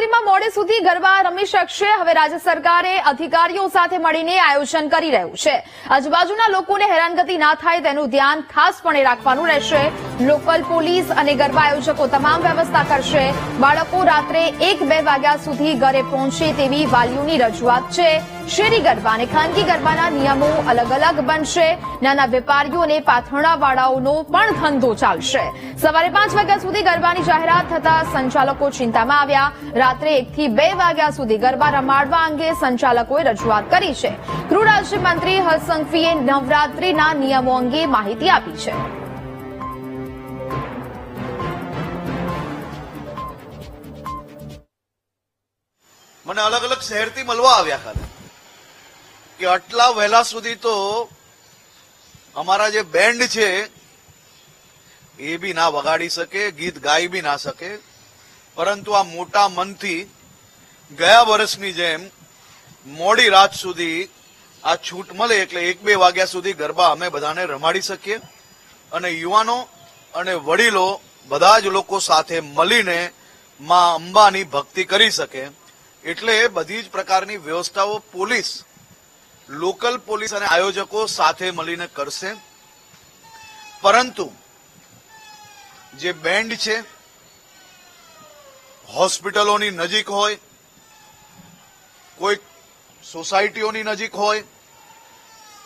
નવરાત્રીમાં મોડે સુધી ગરબા રમી શકશે. હવે રાજ્ય સરકારે અધિકારીઓ સાથે મળીને આયોજન કરી રહ્યું છે. આજુબાજુના લોકોને હેરાનગતિ ના થાય તેનું ધ્યાન ખાસપણે રાખવાનું રહેશે. લોકલ પોલીસ અને ગરબા આયોજકો તમામ વ્યવસ્થા કરશે. બાળકો રાત્રે એક બે વાગ્યા સુધી ઘરે પહોંચે તેવી વાલીઓની રજૂઆત છે. શેરી ગરબા અને ખાનગી ગરબાના નિયમો અલગ અલગ બનશે. નાના વેપારીઓ અને પાથરણાવાળાઓનો પણ ધંધો ચાલશે. સવારે પાંચ વાગ્યા સુધી ગરબાની જાહેરાત થતા સંચાલકો ચિંતામાં આવ્યા. રાત્રે એકથી બે વાગ્યા સુધી ગરબા રમાડવા અંગે સંચાલકોએ રજૂઆત કરી છે. ગૃહ રાજ્યમંત્રી હરસંઘવીએ નવરાત્રીના નિયમો અંગે માહિતી આપી છે. મને અલગ અલગ શહેરથી મળવા આવ્યા ખાલી કે આટલા વહેલા સુધી તો અમારા જે બેન્ડ છે, એ બી ના વગાડી શકે, ગીત ગાઈ બી ના શકે. પરંતુ આ મોટા મનથી ગયા વર્ષની જેમ મોડી રાત સુધી આ છૂટ મળે એટલે એક બે વાગ્યા સુધી ગરબા અમે બધાને રમાડી શકીએ. અને યુવાનો અને વડીલો બધા જ લોકો સાથે મળીને માં અંબાની ભક્તિ કરી શકે. એટલે બધી જ પ્રકારની વ્યવસ્થાઓ પોલીસ, લોકલ પોલીસ અને આયોજકો સાથે મળીને કરશે. પરંતુ જે બેન્ડ છે, હોસ્પિટલોની નજીક હોય કોઈ સોસાયટીઓની નજીક હોય,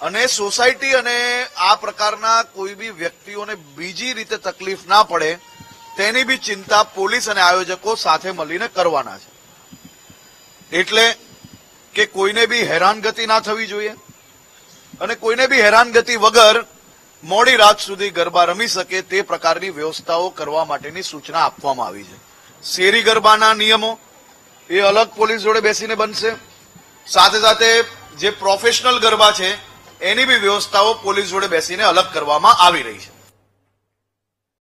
અને સોસાયટી અને આ પ્રકારના કોઈ બી વ્યક્તિઓને બીજી રીતે તકલીફ ના પડે, તેની બી ચિંતા પોલીસ અને આયોજકો સાથે મળીને કરવાના છે. એટલે કે કોઈને બી હેરાનગતિ ના થવી જોઈએ અને કોઈને બી હેરાનગતિ વગર મોડી રાત સુધી ગરબા રમી શકે તે પ્રકારની વ્યવસ્થાઓ કરવા માટેની સૂચના આપવામાં આવી છે. શેરી ગરબાના નિયમો એ અલગ પોલીસ જોડે બેસીને બનશે. સાથે સાથે જે પ્રોફેશનલ ગરબા છે, એની બી વ્યવસ્થાઓ પોલીસ જોડે બેસીને અલગ કરવામાં આવી રહી છે.